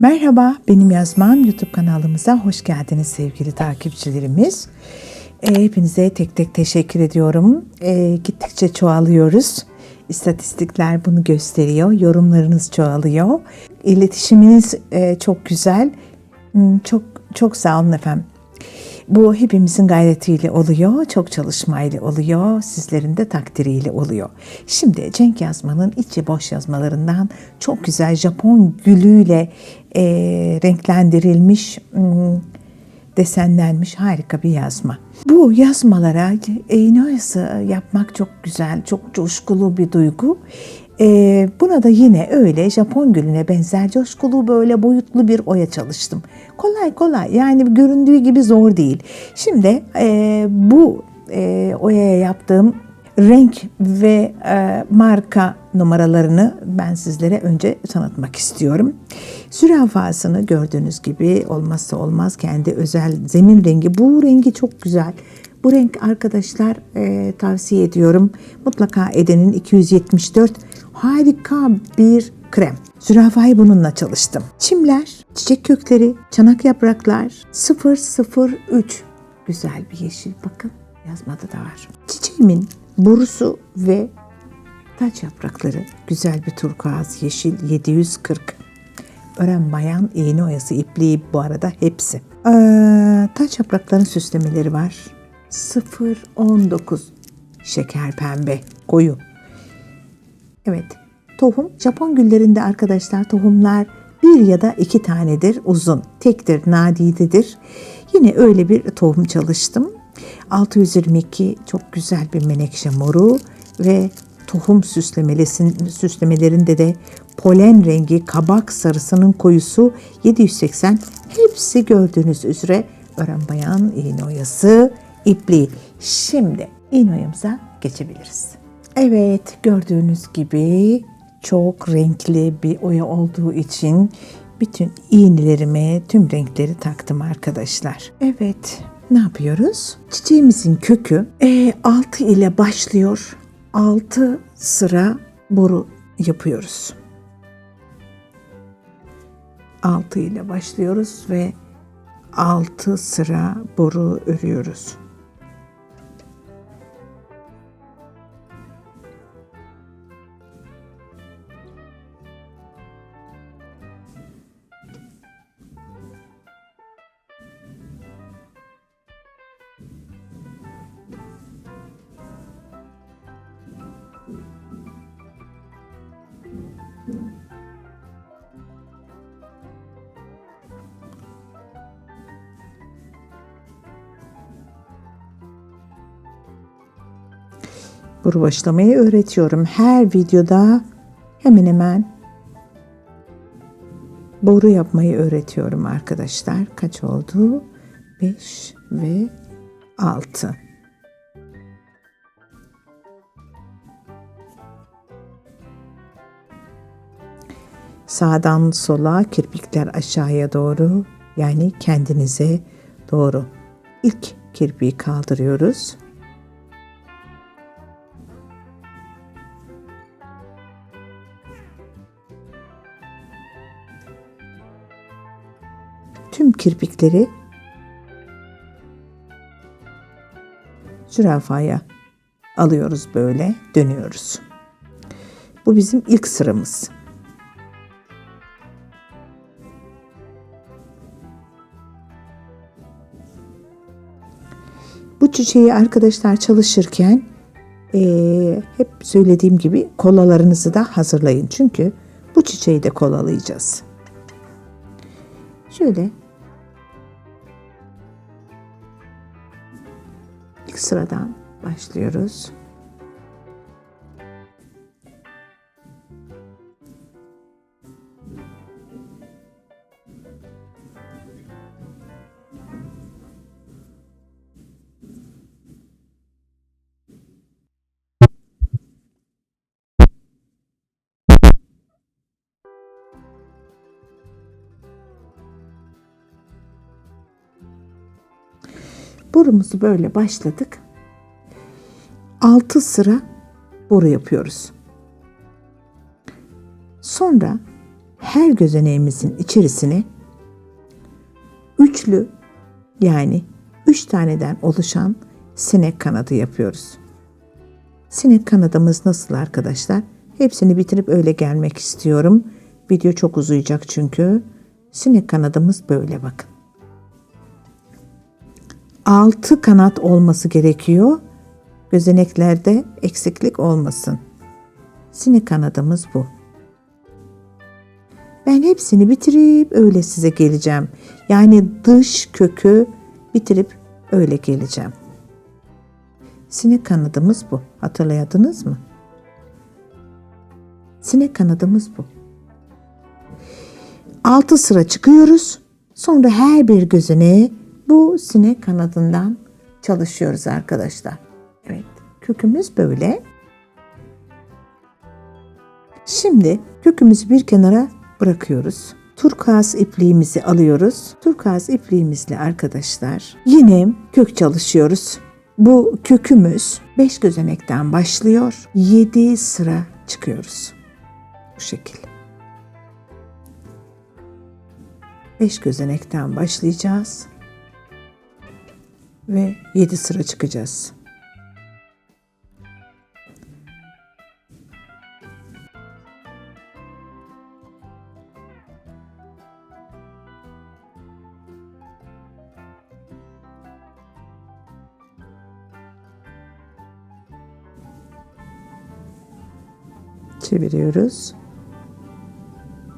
Merhaba, benim yazmam YouTube kanalımıza hoş geldiniz sevgili takipçilerimiz. E, hepinize tek tek teşekkür ediyorum. E, gittikçe çoğalıyoruz. İstatistikler bunu gösteriyor. Yorumlarınız çoğalıyor. İletişiminiz e, çok güzel. Hmm, Çok çok sağ olun efendim. Bu hepimizin gayretiyle oluyor, çok çalışmayla oluyor, sizlerin de takdiriyle oluyor. Şimdi Cenk Yazman'ın içi boş yazmalarından çok güzel Japon gülüyle e, renklendirilmiş, hmm, desenlenmiş harika bir yazma. Bu yazmalara iğne oyası yapmak çok güzel, çok coşkulu bir duygu. Ee, buna da yine öyle Japon gülüne benzer coşkulu böyle boyutlu bir oya çalıştım. Kolay kolay yani göründüğü gibi zor değil. Şimdi e, bu e, oyaya yaptığım renk ve e, marka numaralarını ben sizlere önce tanıtmak istiyorum. Zürafasını gördüğünüz gibi olmazsa olmaz kendi özel zemin rengi. Bu rengi çok güzel. Bu renk arkadaşlar e, tavsiye ediyorum. Mutlaka Eden'in 274 harika bir krem. Zürafayı bununla çalıştım. Çimler, çiçek kökleri, çanak yapraklar 003 güzel bir yeşil bakın yazmada da var. Çiçeğimin borusu ve taç yaprakları güzel bir turkuaz yeşil 740. Ören bayan iğne oyası ipliği bu arada hepsi. Ee, taç yaprakların süslemeleri var. 019 şeker pembe koyu. Evet tohum Japon güllerinde arkadaşlar tohumlar bir ya da iki tanedir uzun. Tektir nadidedir. Yine öyle bir tohum çalıştım. 622 çok güzel bir menekşe moru ve tohum süslemelerinde de polen rengi kabak sarısının koyusu 780 hepsi gördüğünüz üzere ören bayan iğne oyası ipliği. Şimdi iğne geçebiliriz. Evet gördüğünüz gibi çok renkli bir oya olduğu için bütün iğnelerime tüm renkleri taktım arkadaşlar. Evet ne yapıyoruz? Çiçeğimizin kökü e, 6 ile başlıyor. 6 sıra boru yapıyoruz. 6 ile başlıyoruz ve 6 sıra boru örüyoruz. Boru başlamayı öğretiyorum. Her videoda hemen hemen boru yapmayı öğretiyorum arkadaşlar. Kaç oldu? 5 ve 6. Sağdan sola kirpikler aşağıya doğru yani kendinize doğru. İlk kirpiği kaldırıyoruz. Kirpikleri zürafaya alıyoruz böyle dönüyoruz. Bu bizim ilk sıramız. Bu çiçeği arkadaşlar çalışırken eee, hep söylediğim gibi kolalarınızı da hazırlayın. Çünkü bu çiçeği de kolalayacağız. Şöyle sıradan başlıyoruz. Borumuzu böyle başladık. 6 sıra boru yapıyoruz. Sonra her gözeneğimizin içerisine üçlü yani üç taneden oluşan sinek kanadı yapıyoruz. Sinek kanadımız nasıl arkadaşlar? Hepsini bitirip öyle gelmek istiyorum. Video çok uzayacak çünkü. Sinek kanadımız böyle bakın. 6 kanat olması gerekiyor. Gözeneklerde eksiklik olmasın. Sinek kanadımız bu. Ben hepsini bitirip öyle size geleceğim. Yani dış kökü bitirip öyle geleceğim. Sinek kanadımız bu. Hatırlayadınız mı? Sinek kanadımız bu. 6 sıra çıkıyoruz. Sonra her bir gözeneğe bu sinek kanadından çalışıyoruz arkadaşlar. Evet, kökümüz böyle. Şimdi kökümüzü bir kenara bırakıyoruz. Turkuaz ipliğimizi alıyoruz. Turkuaz ipliğimizle arkadaşlar yine kök çalışıyoruz. Bu kökümüz 5 gözenekten başlıyor. 7 sıra çıkıyoruz. Bu şekilde. 5 gözenekten başlayacağız ve 7 sıra çıkacağız. Çeviriyoruz.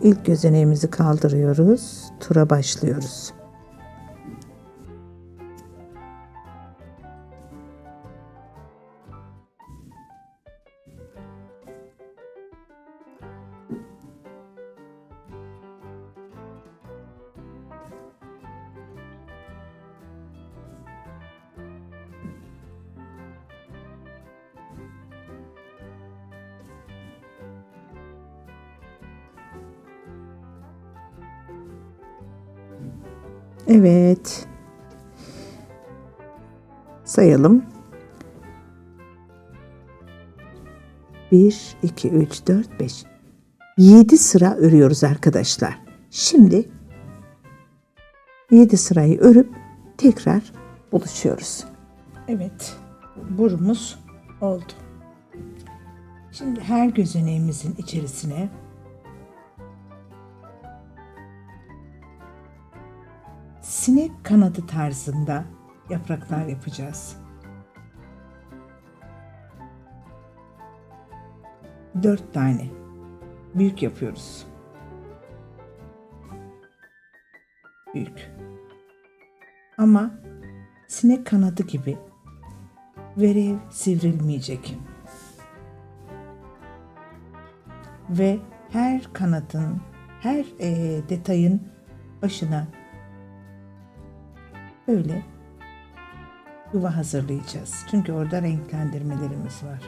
İlk gözeneğimizi kaldırıyoruz. Tura başlıyoruz. Evet. Sayalım. 1, 2, 3, 4, 5. 7 sıra örüyoruz arkadaşlar. Şimdi 7 sırayı örüp tekrar buluşuyoruz. Evet. Burumuz oldu. Şimdi her gözeneğimizin içerisine sinek kanadı tarzında yapraklar yapacağız. Dört tane. Büyük yapıyoruz. Büyük. Ama sinek kanadı gibi verev sivrilmeyecek. Ve her kanadın, her e, detayın başına böyle yuva hazırlayacağız. Çünkü orada renklendirmelerimiz var.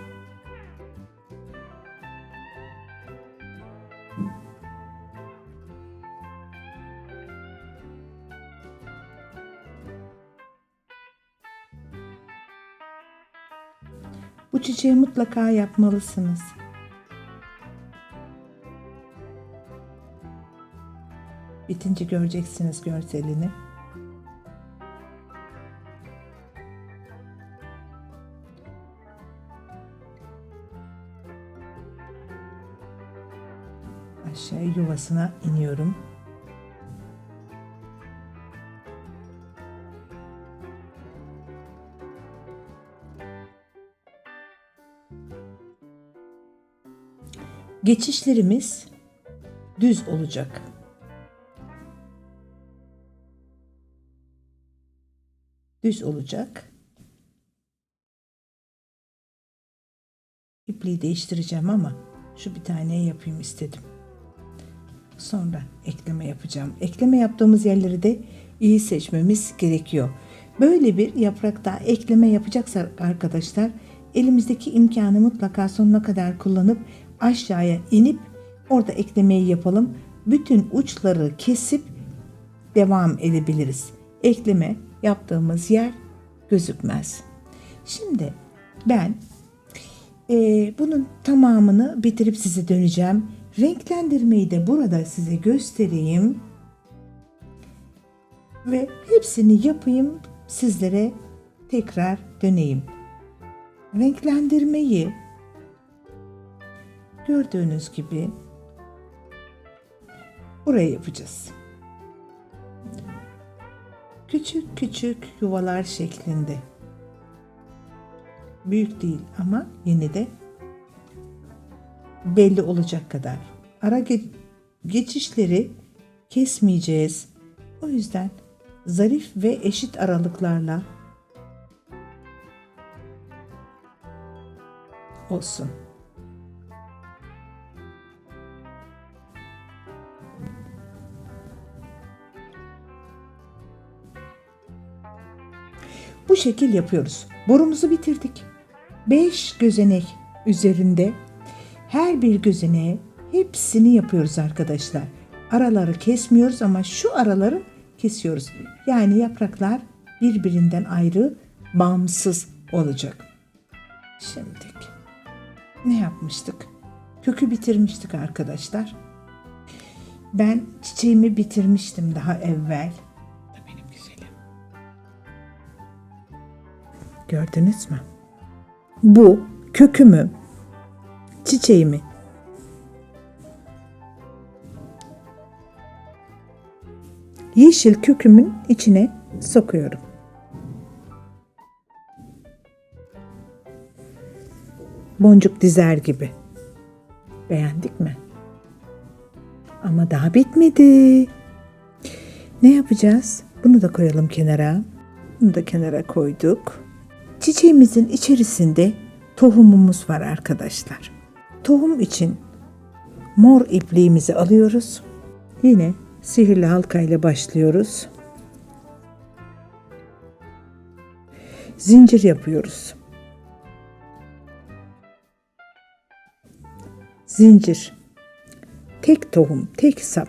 Bu çiçeği mutlaka yapmalısınız. Bitince göreceksiniz görselini. Aşağı yuvasına iniyorum. Geçişlerimiz düz olacak. Düz olacak. İpliği değiştireceğim ama şu bir tane yapayım istedim. Sonra ekleme yapacağım. Ekleme yaptığımız yerleri de iyi seçmemiz gerekiyor. Böyle bir yaprakta ekleme yapacaksak arkadaşlar elimizdeki imkanı mutlaka sonuna kadar kullanıp aşağıya inip orada eklemeyi yapalım. Bütün uçları kesip devam edebiliriz. Ekleme yaptığımız yer gözükmez. Şimdi ben e, bunun tamamını bitirip size döneceğim. Renklendirmeyi de burada size göstereyim. Ve hepsini yapayım sizlere tekrar döneyim. Renklendirmeyi gördüğünüz gibi buraya yapacağız. Küçük küçük yuvalar şeklinde. Büyük değil ama yine de belli olacak kadar. Ara ge- geçişleri kesmeyeceğiz. O yüzden zarif ve eşit aralıklarla olsun. Bu şekil yapıyoruz. Borumuzu bitirdik. 5 gözenek üzerinde her bir gözeneğe hepsini yapıyoruz arkadaşlar. Araları kesmiyoruz ama şu araları kesiyoruz. Yani yapraklar birbirinden ayrı, bağımsız olacak. Şimdi ne yapmıştık? Kökü bitirmiştik arkadaşlar. Ben çiçeğimi bitirmiştim daha evvel. Benim güzelim. Gördünüz mü? Bu kökümü, çiçeğimi yeşil kökümün içine sokuyorum. Boncuk dizer gibi. Beğendik mi? Ama daha bitmedi. Ne yapacağız? Bunu da koyalım kenara. Bunu da kenara koyduk. Çiçeğimizin içerisinde tohumumuz var arkadaşlar. Tohum için mor ipliğimizi alıyoruz. Yine sihirli halka ile başlıyoruz. Zincir yapıyoruz. Zincir. Tek tohum, tek sap.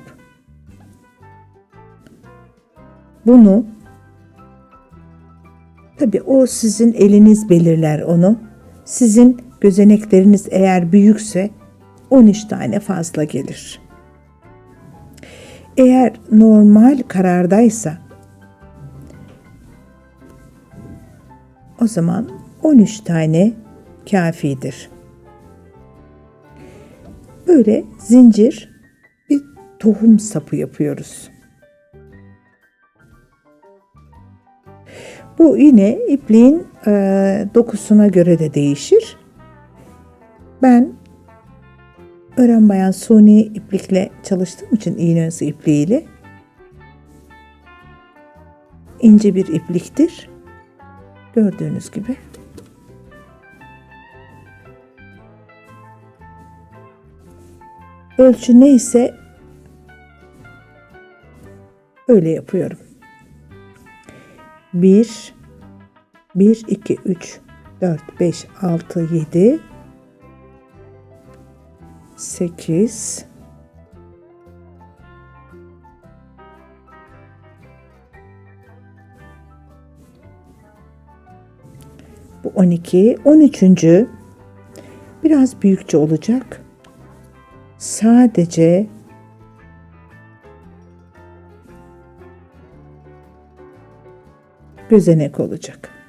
Bunu tabi o sizin eliniz belirler onu. Sizin gözenekleriniz eğer büyükse 13 tane fazla gelir. Eğer normal karardaysa o zaman 13 tane kafidir. Böyle zincir bir tohum sapı yapıyoruz. Bu yine ipliğin e, dokusuna göre de değişir. Ben öğren bayan suni iplikle çalıştığım için iğne arası ipliğiyle ince bir ipliktir. Gördüğünüz gibi. Ölçü neyse öyle yapıyorum. 1 1 2 3 4 5 6 7 8 Bu 12, 13. Biraz büyükçe olacak. Sadece gözenek olacak.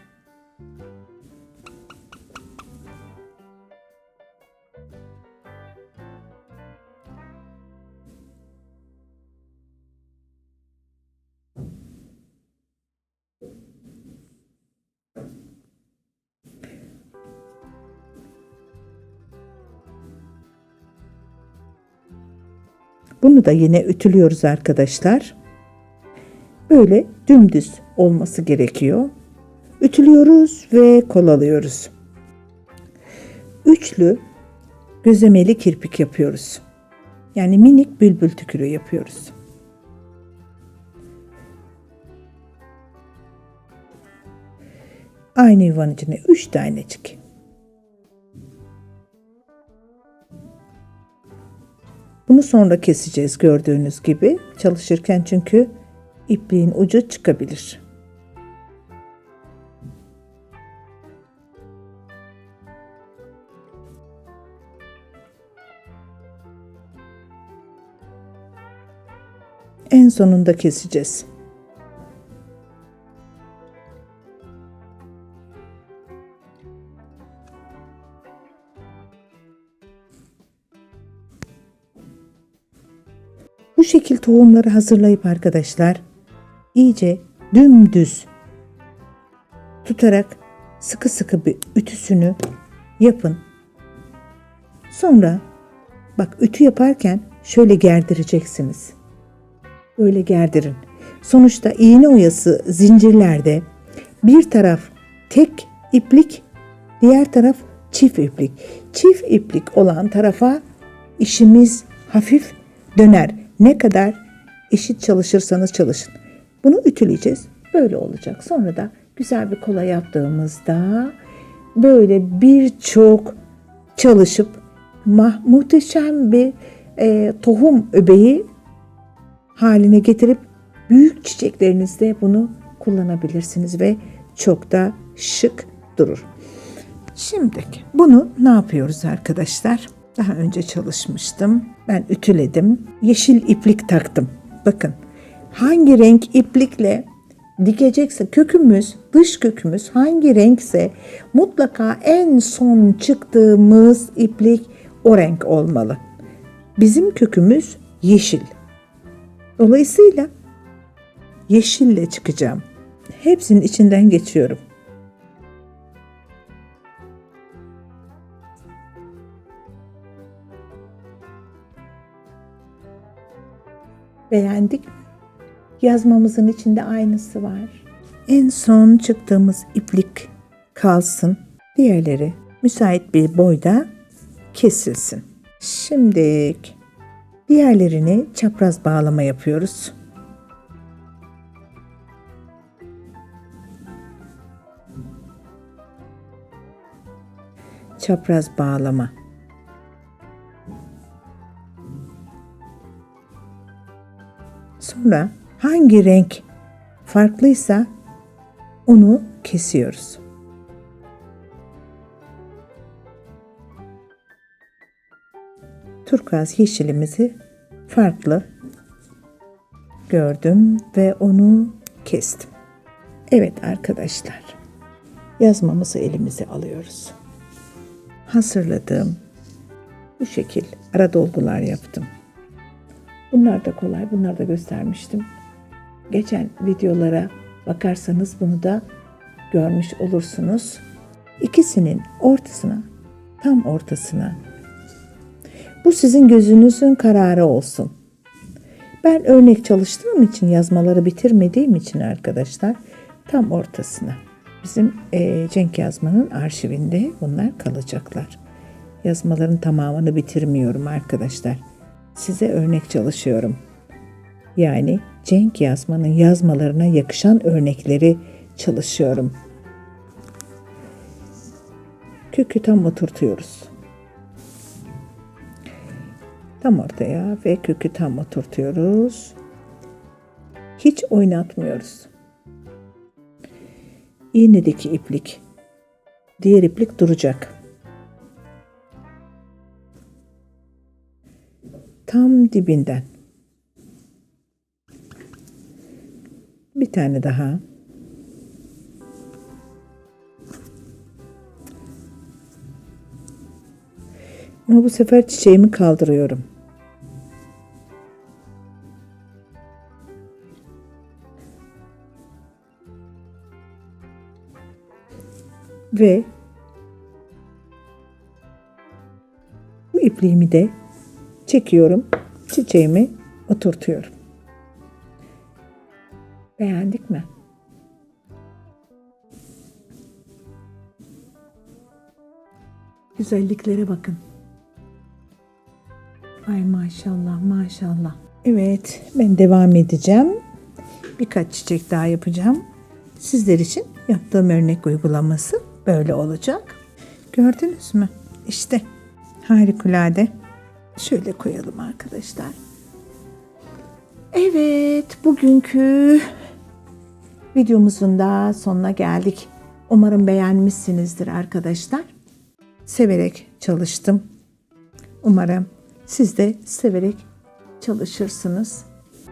Bunu da yine ütülüyoruz arkadaşlar. Böyle dümdüz olması gerekiyor. Ütülüyoruz ve kolalıyoruz. Üçlü gözemeli kirpik yapıyoruz. Yani minik bülbül tükürüğü yapıyoruz. Aynı yuvanın içine 3 tanecik. Bunu sonra keseceğiz gördüğünüz gibi. Çalışırken çünkü ipliğin ucu çıkabilir. En sonunda keseceğiz. Şekil tohumları hazırlayıp arkadaşlar iyice dümdüz tutarak sıkı sıkı bir ütüsünü yapın. Sonra bak ütü yaparken şöyle gerdireceksiniz. Böyle gerdirin. Sonuçta iğne oyası zincirlerde bir taraf tek iplik, diğer taraf çift iplik. Çift iplik olan tarafa işimiz hafif döner. Ne kadar eşit çalışırsanız çalışın. Bunu ütüleyeceğiz. Böyle olacak. Sonra da güzel bir kola yaptığımızda böyle birçok çalışıp muhteşem bir e, tohum öbeği haline getirip büyük çiçeklerinizde bunu kullanabilirsiniz ve çok da şık durur. Şimdi bunu ne yapıyoruz arkadaşlar? Daha önce çalışmıştım. Ben ütüledim. Yeşil iplik taktım. Bakın hangi renk iplikle dikecekse kökümüz, dış kökümüz hangi renkse mutlaka en son çıktığımız iplik o renk olmalı. Bizim kökümüz yeşil. Dolayısıyla yeşille çıkacağım. Hepsinin içinden geçiyorum. Beğendik mi? Yazmamızın içinde aynısı var. En son çıktığımız iplik kalsın. Diğerleri müsait bir boyda kesilsin. Şimdi diğerlerini çapraz bağlama yapıyoruz. Çapraz bağlama. Sonra hangi renk farklıysa onu kesiyoruz. Turkuaz yeşilimizi farklı gördüm ve onu kestim. Evet arkadaşlar. Yazmamızı elimize alıyoruz. Hazırladığım bu şekil ara dolgular yaptım. Bunlar da kolay. Bunları da göstermiştim. Geçen videolara bakarsanız bunu da görmüş olursunuz. İkisinin ortasına, tam ortasına. Bu sizin gözünüzün kararı olsun. Ben örnek çalıştığım için, yazmaları bitirmediğim için arkadaşlar tam ortasına. Bizim e, Cenk Yazman'ın arşivinde bunlar kalacaklar. Yazmaların tamamını bitirmiyorum arkadaşlar size örnek çalışıyorum. Yani Cenk Yazman'ın yazmalarına yakışan örnekleri çalışıyorum. Kökü tam oturtuyoruz. Tam ortaya ve kökü tam oturtuyoruz. Hiç oynatmıyoruz. İğnedeki iplik, diğer iplik duracak. Tam dibinden. Bir tane daha. Ama bu sefer çiçeğimi kaldırıyorum. Ve bu ipliğimi de çekiyorum. Çiçeğimi oturtuyorum. Beğendik mi? Güzelliklere bakın. Ay maşallah maşallah. Evet ben devam edeceğim. Birkaç çiçek daha yapacağım. Sizler için yaptığım örnek uygulaması böyle olacak. Gördünüz mü? İşte harikulade. Şöyle koyalım arkadaşlar. Evet, bugünkü videomuzun da sonuna geldik. Umarım beğenmişsinizdir arkadaşlar. Severek çalıştım. Umarım siz de severek çalışırsınız.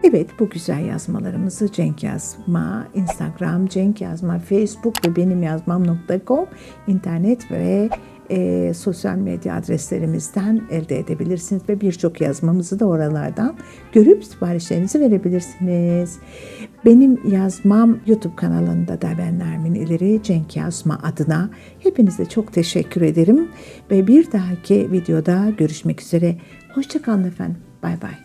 Evet bu güzel yazmalarımızı Cenk Yazma, Instagram, Cenk Yazma, Facebook ve benim yazmam.com internet ve e, sosyal medya adreslerimizden elde edebilirsiniz ve birçok yazmamızı da oralardan görüp siparişlerinizi verebilirsiniz. Benim yazmam YouTube kanalında da ben Nermin İleri Cenk Yazma adına hepinize çok teşekkür ederim ve bir dahaki videoda görüşmek üzere. Hoşçakalın efendim. Bay bay.